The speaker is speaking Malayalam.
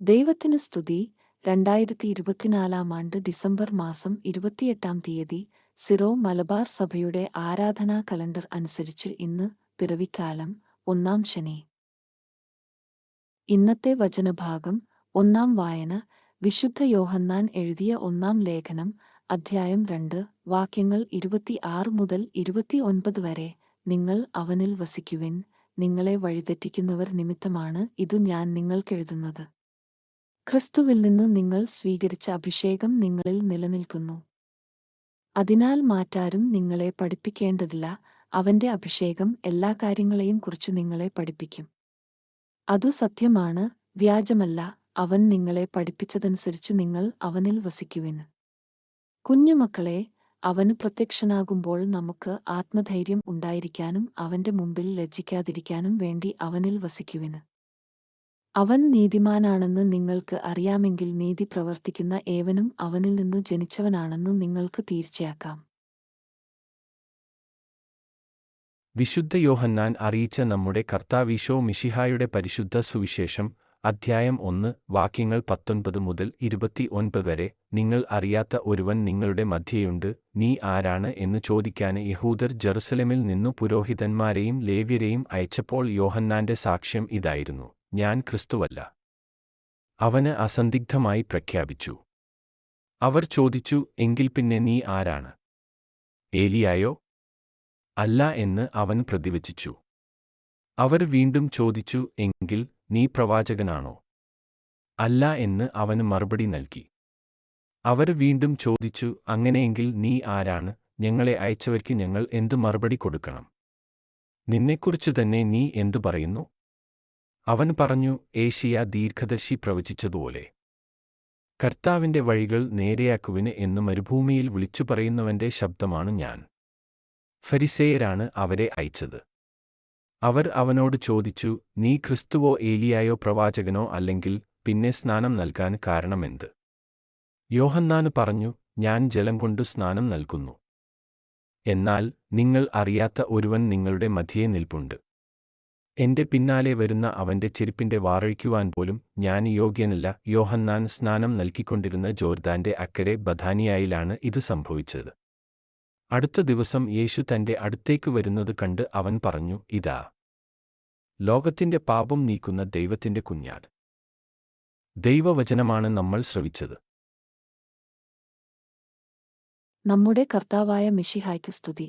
ദൈവത്തിന് സ്തുതി. രണ്ടായിരത്തി ഇരുപത്തിനാലാം ആണ്ട് ഡിസംബർ മാസം ഇരുപത്തിയെട്ടാം തീയതി സിറോ മലബാർ സഭയുടെ ആരാധനാ കലണ്ടർ അനുസരിച്ച് ഇന്ന് പിറവിക്കാലം ഒന്നാം ശനി. ഇന്നത്തെ വചനഭാഗം ഒന്നാം വായന വിശുദ്ധ യോഹന്നാൻ എഴുതിയ ഒന്നാം ലേഖനം അധ്യായം രണ്ട് വാക്യങ്ങൾ ഇരുപത്തിയാറ് മുതൽ ഇരുപത്തിയൊൻപത് വരെ നിങ്ങൾ അവനിൽ വസിക്കുവിൻ. നിങ്ങളെ വഴിതെറ്റിക്കുന്നവർ നിമിത്തമാണ് ഇതു ഞാൻ നിങ്ങൾക്കെഴുതുന്നത്. ക്രിസ്തുവിൽ നിന്നു നിങ്ങൾ സ്വീകരിച്ച അഭിഷേകം നിങ്ങളിൽ നിലനിൽക്കുന്നു. അതിനാൽ മാറ്റാരും നിങ്ങളെ പഠിപ്പിക്കേണ്ടതില്ല. അവന്റെ അഭിഷേകം എല്ലാ കാര്യങ്ങളെയും കുറിച്ച് നിങ്ങളെ പഠിപ്പിക്കും. അതു സത്യമാണ് വ്യാജമല്ല. അവൻ നിങ്ങളെ പഠിപ്പിച്ചതനുസരിച്ച് നിങ്ങൾ അവനിൽ വസിക്കുവിന് കുഞ്ഞുമക്കളെ അവന് പ്രത്യക്ഷനാകുമ്പോൾ നമുക്ക് ആത്മധൈര്യം ഉണ്ടായിരിക്കാനും അവന്റെ മുമ്പിൽ ലജ്ജിക്കാതിരിക്കാനും വേണ്ടി അവനിൽ വസിക്കുവിന് അവൻ നീതിമാനാണെന്ന് നിങ്ങൾക്ക് അറിയാമെങ്കിൽ നീതി പ്രവർത്തിക്കുന്ന ഏവനും അവനിൽ നിന്നു ജനിച്ചവനാണെന്നു നിങ്ങൾക്ക് തീർച്ചയാക്കാം. വിശുദ്ധ യോഹന്നാൻ അറിയിച്ച നമ്മുടെ കർത്താവീശോ മിഷിഹായുടെ പരിശുദ്ധ സുവിശേഷം അധ്യായം ഒന്ന് വാക്യങ്ങൾ പത്തൊൻപത് മുതൽ ഇരുപത്തി ഒൻപത് വരെ. നിങ്ങൾ അറിയാത്ത ഒരുവൻ നിങ്ങളുടെ മധ്യയുണ്ട് നീ ആരാണ് എന്ന് ചോദിക്കാൻ യഹൂദർ ജെറുസലേമിൽ നിന്നു പുരോഹിതന്മാരെയും ലേവ്യരെയും അയച്ചപ്പോൾ യോഹന്നാന്റെ സാക്ഷ്യം ഇതായിരുന്നു. ഞാൻ ക്രിസ്തുവല്ല. അവന് അസന്ദിഗ്ധമായി പ്രഖ്യാപിച്ചു. അവർ ചോദിച്ചു എങ്കിൽ പിന്നെ നീ ആരാണ്? ഏലിയായോ? അല്ല എന്ന് അവൻ പ്രതിവചിച്ചു. അവർ വീണ്ടും ചോദിച്ചു എങ്കിൽ നീ പ്രവാചകനാണോ? അല്ല എന്ന് അവന് മറുപടി നൽകി. അവർ വീണ്ടും ചോദിച്ചു അങ്ങനെയെങ്കിൽ നീ ആരാണ്? ഞങ്ങളെ അയച്ചവർക്ക് ഞങ്ങൾ എന്തു മറുപടി കൊടുക്കണം? നിന്നെക്കുറിച്ച് തന്നെ നീ എന്തു പറയുന്നു? അവൻ പറഞ്ഞു ഏഷ്യ ദീർഘദർശി പ്രവചിച്ചതുപോലെ. കർത്താവിന്റെ വഴികൾ നേരെയാക്കുവിന് എന്ന് മരുഭൂമിയിൽ വിളിച്ചു പറയുന്നവന്റെ ശബ്ദമാണ് ഞാൻ. ഫരിസേയരാണ് അവരെ അയച്ചത്. അവർ അവനോട് ചോദിച്ചു നീ ക്രിസ്തുവോ ഏലിയായോ പ്രവാചകനോ അല്ലെങ്കിൽ പിന്നെ സ്നാനം നൽകാൻ കാരണമെന്ത്? യോഹന്നാന് പറഞ്ഞു ഞാൻ ജലം കൊണ്ടു സ്നാനം നൽകുന്നു. എന്നാൽ നിങ്ങൾ അറിയാത്ത ഒരുവൻ നിങ്ങളുടെ മധ്യേ നിൽപ്പുണ്ട്. എന്റെ പിന്നാലെ വരുന്ന അവന്റെ ചെരുപ്പിന്റെ വാറഴിക്കുവാൻ പോലും ഞാൻ യോഗ്യനല്ല. യോഹന്നാൻ സ്നാനം നൽകിക്കൊണ്ടിരുന്ന ജോർദാന്റെ അക്കരെ ബഥാനിയായിലാണ് ഇത് സംഭവിച്ചത്. അടുത്ത ദിവസം യേശു തന്റെ അടുത്തേക്ക് വരുന്നത് കണ്ട് അവൻ പറഞ്ഞു ഇതാ ലോകത്തിന്റെ പാപം നീക്കുന്ന ദൈവത്തിന്റെ കുഞ്ഞാട്. ദൈവവചനമാണ് നമ്മൾ ശ്രവിച്ചത്. നമ്മുടെ കർത്താവായ മിഷിഹായ്ക്ക് സ്തുതി.